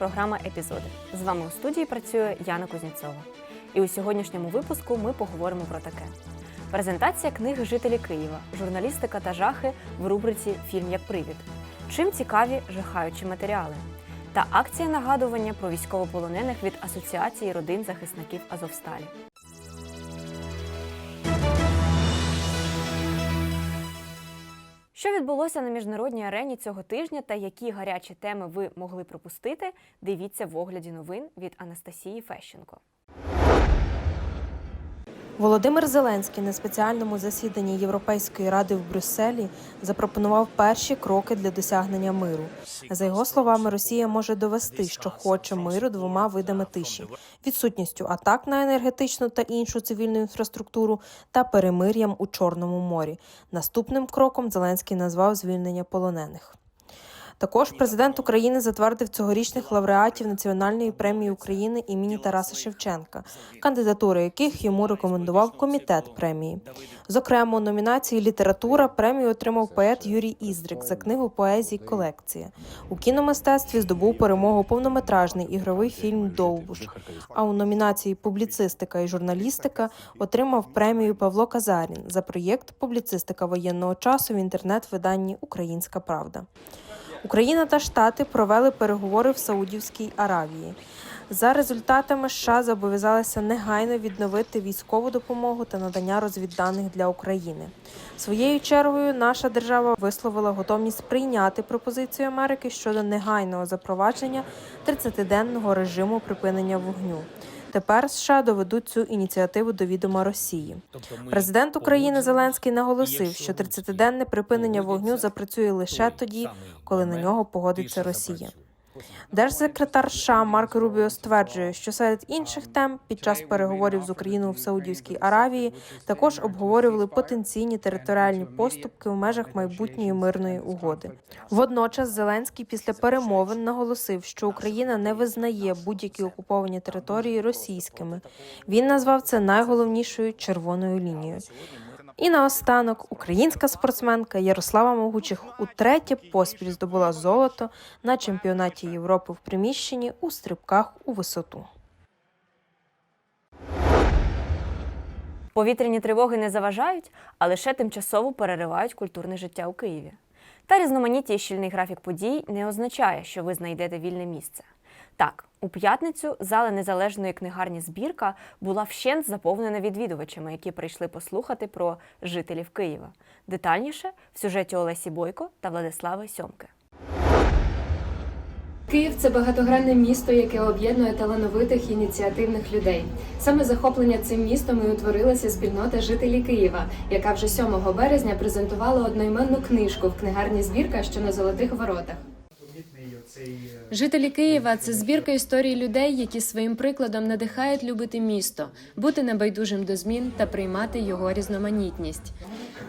Програма Епізоди. З вами у студії працює Яна Кузнєцова. І у сьогоднішньому випуску ми поговоримо про таке: презентація книги Жителі Києва, журналістика та жахи в рубриці Фільм як привід. Чим цікаві жахаючі матеріали та акція нагадування про військовополонених від Асоціації родин захисників Азовсталі. Що відбулося на міжнародній арені цього тижня та які гарячі теми ви могли пропустити, дивіться в огляді новин від Анастасії Фещенко. Володимир Зеленський на спеціальному засіданні Європейської ради в Брюсселі запропонував перші кроки для досягнення миру. За його словами, Росія може довести, що хоче миру двома видами тиші: відсутністю атак на енергетичну та іншу цивільну інфраструктуру та перемир'ям у Чорному морі. Наступним кроком Зеленський назвав звільнення полонених. Також президент України затвердив цьогорічних лауреатів Національної премії України імені Тараса Шевченка, кандидатури яких йому рекомендував комітет премії. Зокрема, номінації Література премію отримав поет Юрій Іздрик за книгу поезії Колекція. У кіномистецтві здобув перемогу повнометражний ігровий фільм Довбуш. А у номінації Публіцистика і журналістика отримав премію Павло Казарін за проєкт Публіцистика воєнного часу в інтернет-виданні Українська Правда. Україна та Штати провели переговори в Саудівській Аравії. За результатами США зобов'язалися негайно відновити військову допомогу та надання розвідданих для України. Своєю чергою наша держава висловила готовність прийняти пропозицію Америки щодо негайного запровадження 30-денного режиму припинення вогню. Тепер США доведуть цю ініціативу до відома Росії. Президент України Зеленський наголосив, що 30-денне припинення вогню запрацює лише тоді, коли на нього погодиться Росія. Держсекретар США Марк Рубіо стверджує, що серед інших тем під час переговорів з Україною в Саудівській Аравії також обговорювали потенційні територіальні поступки в межах майбутньої мирної угоди. Водночас Зеленський після перемовин наголосив, що Україна не визнає будь-які окуповані території російськими. Він назвав це найголовнішою червоною лінією. І наостанок українська спортсменка Ярослава Могучих утретє поспіль здобула золото на чемпіонаті Європи в приміщенні у стрибках у висоту. Повітряні тривоги не заважають, а лише тимчасово переривають культурне життя у Києві. Та різноманіття щільний графік подій не означає, що ви знайдете вільне місце. Так, у п'ятницю зала незалежної книгарні збірка була вщент заповнена відвідувачами, які прийшли послухати про жителів Києва. Детальніше в сюжеті Олесі Бойко та Владислави Сьомки. Київ це багатогранне місто, яке об'єднує талановитих ініціативних людей. Саме захоплення цим містом і утворилася спільнота жителі Києва, яка вже 7 березня презентувала одноіменну книжку в книгарні збірка, що на золотих воротах. Жителі Києва це збірка історій людей, які своїм прикладом надихають любити місто, бути небайдужим до змін та приймати його різноманітність.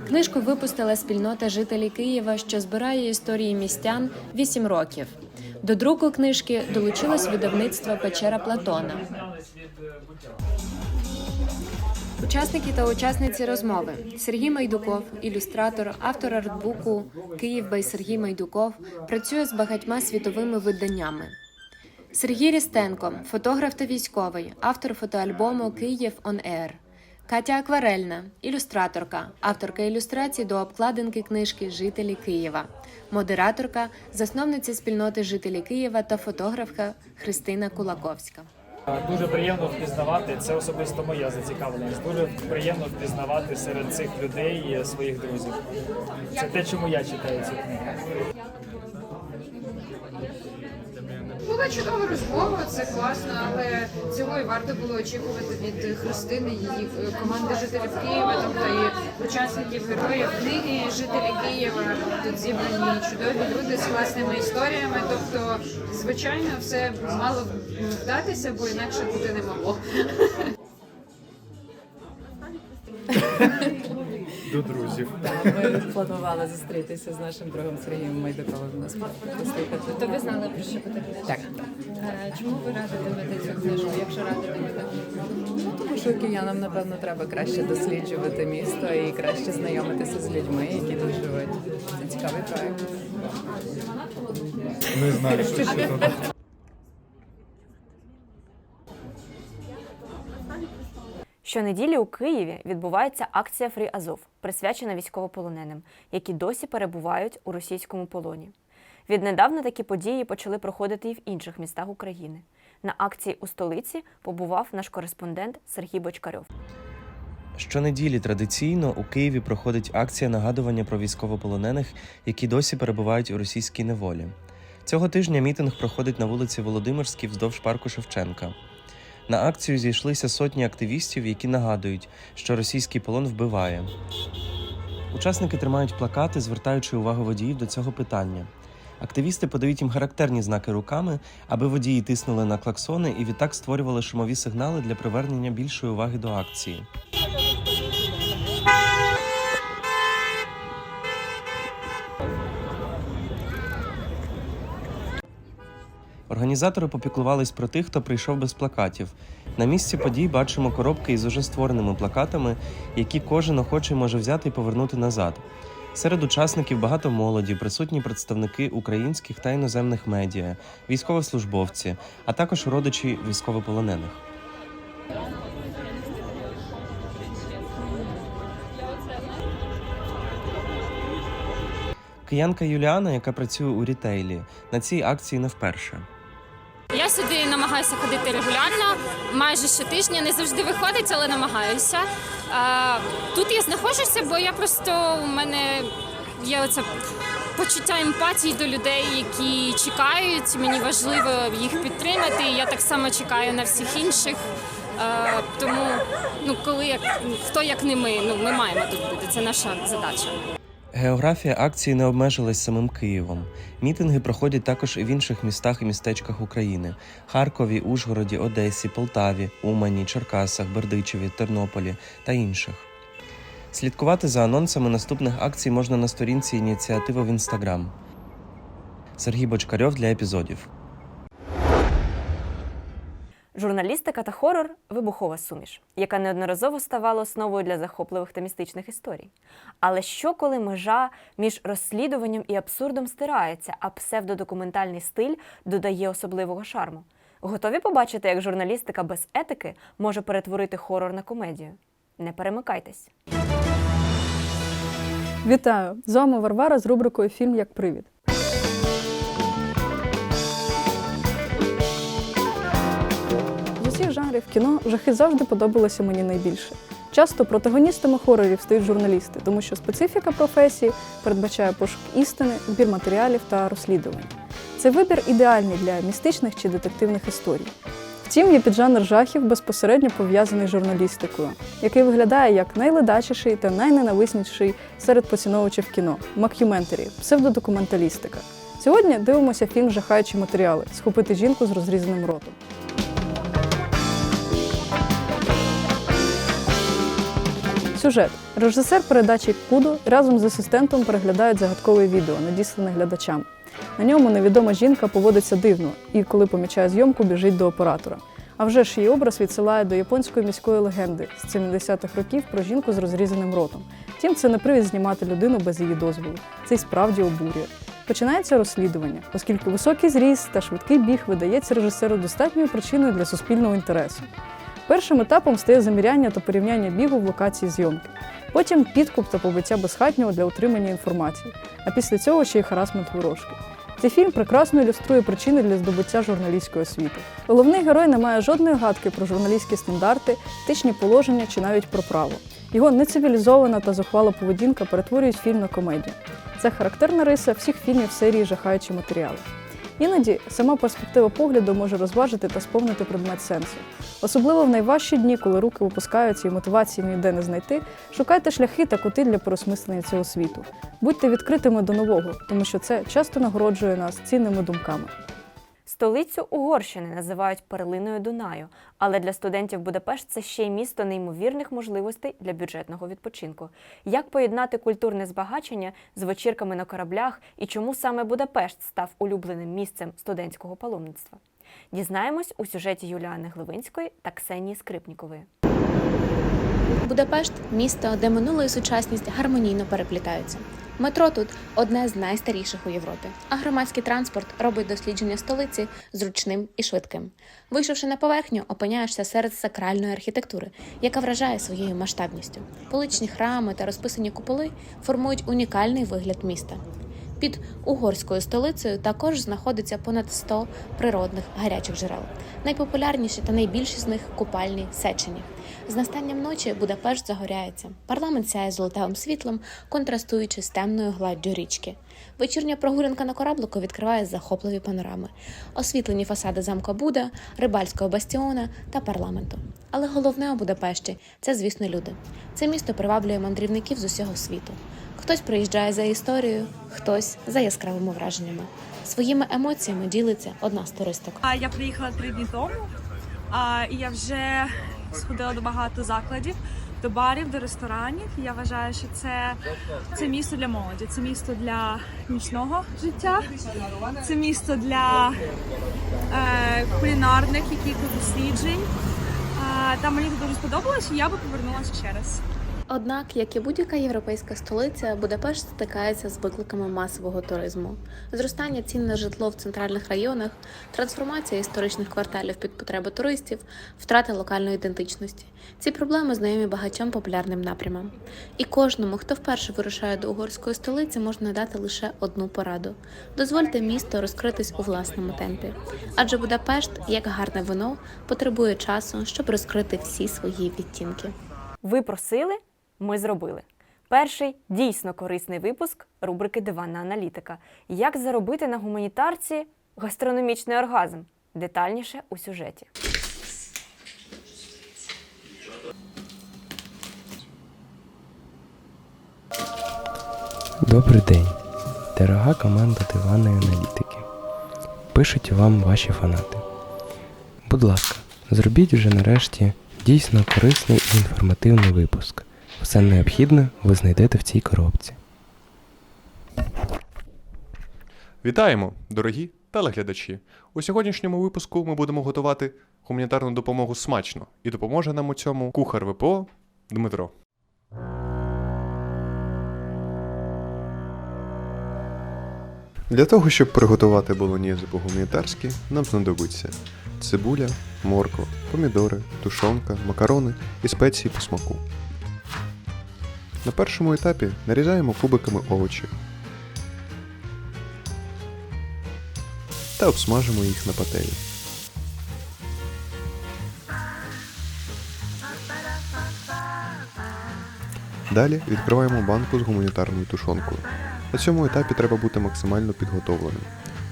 Книжку випустила спільнота жителі Києва, що збирає історії містян 8 років. До друку книжки долучилось видавництво Печера Платона. Учасники та учасниці розмови Сергій Майдуков, ілюстратор, автор артбуку Київ бай Сергій Майдуков, працює з багатьма світовими виданнями. Сергій Рістенко, фотограф та військовий, автор фотоальбому Київ Он Ер. Катя Акварельна, ілюстраторка, авторка ілюстрацій до обкладинки книжки Жителі Києва, модераторка, засновниця спільноти Жителі Києва та фотографка Христина Кулаковська. Дуже приємно впізнавати, це особисто моя зацікавленість. Дуже приємно впізнавати серед цих людей своїх друзів. Це те, чому я читаю цю книгу. Була чудова розмова, це класно, але цього і варто було очікувати від Христини, її е, команди жителів Києва, тобто і учасників героїв книги жителі Києва. Тут зібрані чудові люди з класними історіями. Тобто, звичайно, все мало вдатися, бо інакше бути не могло. до друзів. Ми планували зустрітися з нашим другом Сергієм Майдаковим на послухати. То ви знали про що буде? Так. Е, Чому ви радите дивити цю книжку, якщо радите дивити? Ну, тому що киянам, напевно, треба краще досліджувати місто і краще знайомитися з людьми, які тут живуть. Це цікавий проект. Не знаю, що це Щонеділі у Києві відбувається акція Фрі Азов, присвячена військовополоненим, які досі перебувають у російському полоні. Віднедавна такі події почали проходити і в інших містах України. На акції у столиці побував наш кореспондент Сергій Бочкарьов. Щонеділі традиційно у Києві проходить акція нагадування про військовополонених, які досі перебувають у російській неволі. Цього тижня мітинг проходить на вулиці Володимирській вздовж парку Шевченка. На акцію зійшлися сотні активістів, які нагадують, що російський полон вбиває. Учасники тримають плакати, звертаючи увагу водіїв до цього питання. Активісти подають їм характерні знаки руками, аби водії тиснули на клаксони і відтак створювали шумові сигнали для привернення більшої уваги до акції. Організатори попіклувались про тих, хто прийшов без плакатів. На місці подій бачимо коробки із уже створеними плакатами, які кожен охочий може взяти і повернути назад. Серед учасників багато молоді, присутні представники українських та іноземних медіа, військовослужбовці, а також родичі військовополонених. Киянка Юліана, яка працює у рітейлі, на цій акції не вперше. Сюди намагаюся ходити регулярно, майже щотижня. Не завжди виходить, але намагаюся. Тут я знаходжуся, бо я просто у мене є оце почуття емпатії до людей, які чекають. Мені важливо їх підтримати. Я так само чекаю на всіх інших. Тому, ну коли як хто як не ми, ну ми маємо тут бути. Це наша задача. Географія акції не обмежилась самим Києвом. Мітинги проходять також і в інших містах і містечках України: Харкові, Ужгороді, Одесі, Полтаві, Умані, Черкасах, Бердичеві, Тернополі та інших. Слідкувати за анонсами наступних акцій можна на сторінці ініціативи в інстаграм. Сергій Бочкарьов для епізодів. Журналістика та хорор вибухова суміш, яка неодноразово ставала основою для захопливих та містичних історій. Але що коли межа між розслідуванням і абсурдом стирається, а псевдодокументальний стиль додає особливого шарму? Готові побачити, як журналістика без етики може перетворити хорор на комедію? Не перемикайтесь. Вітаю! З вами Варвара з рубрикою Фільм як привід. З усіх жанрів кіно жахи завжди подобалися мені найбільше. Часто протагоністами хорорів стають журналісти, тому що специфіка професії передбачає пошук істини, збір матеріалів та розслідувань. Це вибір ідеальний для містичних чи детективних історій. Втім, є піджанр жахів безпосередньо пов'язаний з журналістикою, який виглядає як найледачіший та найненависніший серед поціновувачів кіно макюментарі, псевдодокументалістика. Сьогодні дивимося фільм Жахаючі матеріали схопити жінку з розрізаним ротом. Сюжет. Режисер передачі Кудо разом з асистентом переглядають загадкове відео, надіслане глядачам. На ньому невідома жінка поводиться дивно і, коли помічає зйомку, біжить до оператора. А вже ж її образ відсилає до японської міської легенди з 70-х років про жінку з розрізаним ротом. Втім, це не привід знімати людину без її дозволу. Це й справді обурює. Починається розслідування, оскільки високий зріст та швидкий біг видається режисеру достатньою причиною для суспільного інтересу. Першим етапом стає заміряння та порівняння бігу в локації зйомки. Потім підкуп та побиття безхатнього для отримання інформації, а після цього ще й харасмент ворожки. Цей фільм прекрасно ілюструє причини для здобуття журналістської освіти. Головний герой не має жодної гадки про журналістські стандарти, етичні положення чи навіть про право. Його нецивілізована та зухвала поведінка перетворюють фільм на комедію. Це характерна риса всіх фільмів серії жахаючі матеріали. Іноді сама перспектива погляду може розважити та сповнити предмет сенсу. Особливо в найважчі дні, коли руки опускаються і мотивації ніде не знайти, шукайте шляхи та кути для переосмислення цього світу. Будьте відкритими до нового, тому що це часто нагороджує нас цінними думками. Столицю Угорщини називають перлиною Дунаю, але для студентів Будапешт це ще й місто неймовірних можливостей для бюджетного відпочинку. Як поєднати культурне збагачення з вечірками на кораблях і чому саме Будапешт став улюбленим місцем студентського паломництва? Дізнаємось у сюжеті Юліани Гливинської та Ксенії Скрипнікової. Будапешт місто, де минуле і сучасність гармонійно переплітаються. Метро тут одне з найстаріших у Європі, а громадський транспорт робить дослідження столиці зручним і швидким. Вийшовши на поверхню, опиняєшся серед сакральної архітектури, яка вражає своєю масштабністю. Поличні храми та розписані куполи формують унікальний вигляд міста. Під угорською столицею також знаходиться понад 100 природних гарячих джерел. Найпопулярніші та найбільші з них купальні Сечені. З настанням ночі Будапешт загоряється. Парламент сяє золотавим світлом, контрастуючи з темною гладдю річки. Вечірня прогулянка на кораблику відкриває захопливі панорами, освітлені фасади замка Буда, рибальського бастіона та парламенту. Але головне у Будапешті це, звісно, люди. Це місто приваблює мандрівників з усього світу. Хтось приїжджає за історією, хтось за яскравими враженнями. Своїми емоціями ділиться одна з туристок. А я приїхала три дні тому, і я вже сходила до багато закладів, до барів, до ресторанів. Я вважаю, що це, це місто для молоді, це місто для нічного життя, це місто для е, кулінарних якихось досліджень. Та мені це дуже сподобалось, і я би повернулася ще раз. Однак, як і будь-яка європейська столиця, Будапешт стикається з викликами масового туризму, зростання цін на житло в центральних районах, трансформація історичних кварталів під потреби туристів, втрата локальної ідентичності. Ці проблеми знайомі багатьом популярним напрямам. І кожному, хто вперше вирушає до угорської столиці, можна дати лише одну пораду: дозвольте місту розкритись у власному темпі. Адже Будапешт, як гарне вино, потребує часу, щоб розкрити всі свої відтінки. Ви просили, ми зробили. Перший дійсно корисний випуск рубрики Диванна аналітика. Як заробити на гуманітарці гастрономічний оргазм? Детальніше у сюжеті. Добрий день, дорога команда диванної аналітики. Пишуть вам ваші фанати. Будь ласка, зробіть вже нарешті дійсно корисний і інформативний випуск. Все необхідне ви знайдете в цій коробці. Вітаємо, дорогі телеглядачі! У сьогоднішньому випуску ми будемо готувати гуманітарну допомогу смачно, і допоможе нам у цьому кухар ВПО Дмитро. Для того, щоб приготувати болоньєзи по-гуманітарськи, нам знадобиться цибуля, морква, помідори, тушонка, макарони і спеції по смаку. На першому етапі нарізаємо кубиками овочі та обсмажимо їх на пательні. Далі відкриваємо банку з гуманітарною тушонкою. На цьому етапі треба бути максимально підготовленим.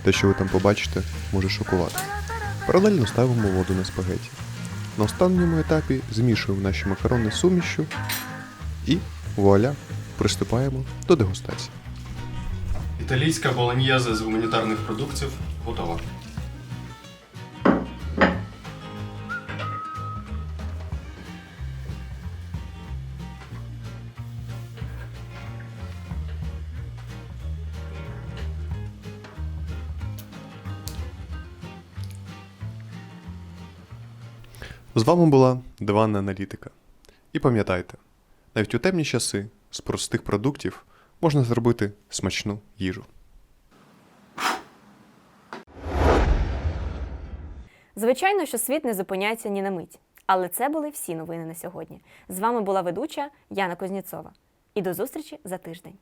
Те, що ви там побачите, може шокувати. Паралельно ставимо воду на спагеті. На останньому етапі змішуємо наші макарони з сумішю і вуаля, приступаємо до дегустації. Італійська болоньєза з гуманітарних продуктів готова. З вами була Диванна Аналітика. І пам'ятайте, навіть у темні часи з простих продуктів можна зробити смачну їжу. Звичайно, що світ не зупиняється ні на мить. Але це були всі новини на сьогодні. З вами була ведуча Яна Кузнєцова. І до зустрічі за тиждень.